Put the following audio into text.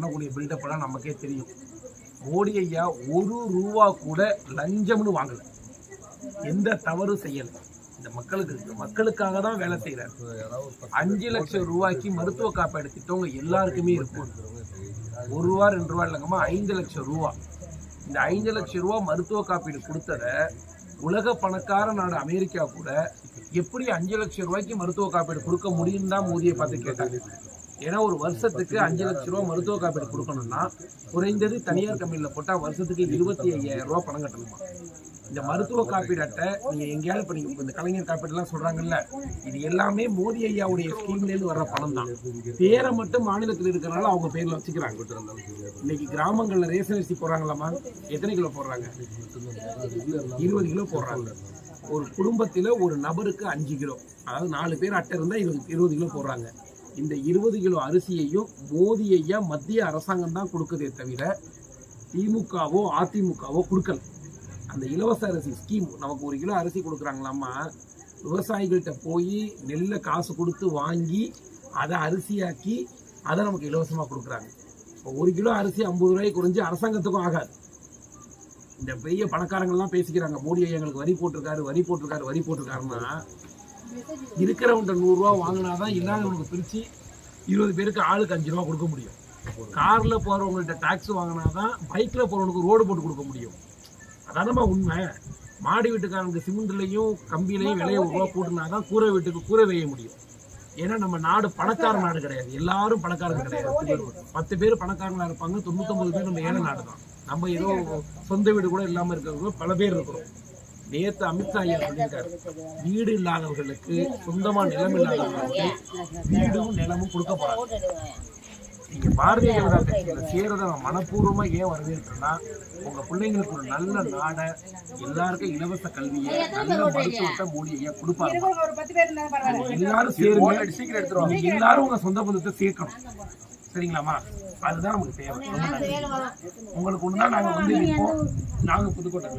பண்ணக்கூடிய பில்டப் எல்லாம் நமக்கே தெரியும். மோடி ஐயா ஒரு ரூபா கூட லஞ்சம்னு வாங்கல. எந்த தவறும் செய்யல. இந்த மக்களுக்கு மக்களுக்காக தான் வேலை செய்யறாரு அஞ்சு லட்சம் ரூபாய்க்கு மருத்துவ காப்பீடு திட்டவங்க எல்லாருக்குமே இருக்கும் ஒரு ரூபா ரெண்டு ரூபா இல்லைங்கம்மா ஐந்து லட்சம் ரூபா. இந்த ஐந்து லட்சம் ரூபா மருத்துவ காப்பீடு கொடுத்தத உலக பணக்கார நாடு அமெரிக்கா கூட எப்படி அஞ்சு லட்சம் ரூபாய்க்கு மருத்துவ காப்பீடு கொடுக்க முடியும் தான் மோதியை பார்த்து கேட்டாங்க. ஏன்னா ஒரு வருஷத்துக்கு அஞ்சு லட்ச ரூபா மருத்துவ காப்பீடு கொடுக்கணும்னா குறைந்தது தனியார் கம்பெனியில் போட்டால் வருஷத்துக்கு இருபத்தி ஐயாயிரம் ரூபா பணம் கட்டணுமா? இந்த மருத்துவ காப்பீடு அட்டை நீங்க எங்கேயாவது இப்போ நீங்கள் இந்த கலைஞர் காப்பீடுலாம் சொல்றாங்கல்ல இது எல்லாமே மோடி ஐயாவுடைய ஸ்கீம்லேருந்து வர்ற பணம் தான். பேரை மட்டும் மாநிலத்தில் இருக்கிறனால அவங்க பேரில் வச்சுக்கிறாங்க. இன்னைக்கு கிராமங்களில் ரேஷன் அரிசி போடுறாங்களாமா எத்தனை கிலோ போடுறாங்க? இருபது கிலோ போடுறாங்க. ஒரு குடும்பத்தில் ஒரு நபருக்கு அஞ்சு கிலோ. அதாவது நாலு பேர் அட்டை இருந்தால் இருபது இருபது கிலோ போடுறாங்க. இந்த இருபது கிலோ அரிசியையும் மோடி மத்திய அரசாங்கம் தான் கொடுக்குதே தவிர திமுகவோ அதிமுகவோ கொடுக்கல. அந்த இலவச அரிசி ஸ்கீம் நமக்கு ஒரு கிலோ அரிசி கொடுக்குறாங்களாமா விவசாயிகள்கிட்ட போய் நெல்லை காசு கொடுத்து வாங்கி அதை அரிசியாக்கி அதை நமக்கு இலவசமாக கொடுக்குறாங்க. இப்போ ஒரு கிலோ அரிசி ஐம்பது ரூபாய்க்கு குறைஞ்சி அரசாங்கத்துக்கும் ஆகாது. இந்த பெரிய பணக்காரங்கள்லாம் பேசிக்கிறாங்க. மோடி எங்களுக்கு வரி போட்டிருக்காரு வரி போட்டிருக்காரு வரி போட்டிருக்காருன்னா இருக்கிறவன்ட்ட நூறுரூவா வாங்கினாதான் இல்லாதவனுக்கு பிரித்து இருபது பேருக்கு ஆளுக்கு அஞ்சு ரூபா கொடுக்க முடியும். காரில் போகிறவங்கள்ட்ட டாக்ஸ் வாங்கினாதான் பைக்கில் போகிறவனுக்கு ரோடு போட்டு கொடுக்க முடியும். அதானமா உண்மை. மாடி வீட்டுக்காரனுக்கு சிமெண்ட்லையும் கம்பிலையும் விலைய ஒரு ரூபா கூட்டினா தான் கூரை வீட்டுக்கு கூரை வேய முடியும். ஏன்னா நம்ம நாடு பணக்கார நாடு கிடையாது. எல்லாரும் பணக்காரங்க கிடையாது. பத்து பேர் பணக்காரங்களா இருப்பாங்க. தொண்ணூத்தொன்பது பேர் நம்ம ஏழை நாடு தான் நம்ம ஏதோ சொந்த வீடு கூட இல்லாம இருக்கிறவங்க பல பேர் இருக்கிறோம். நேத்து அமித்ஷா ஐயா சொல்லியிருக்காரு. வீடு இல்லாதவர்களுக்கு சொந்தமா நிலம் இல்லாதவர்களுக்கு வீடும் நிலமும் கொடுக்க போறாங்க நீங்க பாரதிய ஜனதா கட்சியில சேரத நான் மனப்பூர்வமா ஏன் வரவேற்கிறேன்னா உங்க பிள்ளைங்களுக்கு ஒரு நல்ல நாடை எல்லாருக்கும் இலவச கல்வியை நல்ல மருத்துவத்தை மோடி ஐயா கொடுப்பாரு. எல்லாரும் சேருங்க. எல்லாரும் உங்க சொந்த பந்தத்தை சேர்க்கணும். சரிங்களாமா அதுதான் நமக்கு தேவை. உங்களுக்கு ஒண்ணுனா நாங்க வந்து நிற்போம். நாங்க புதுக்கோட்டை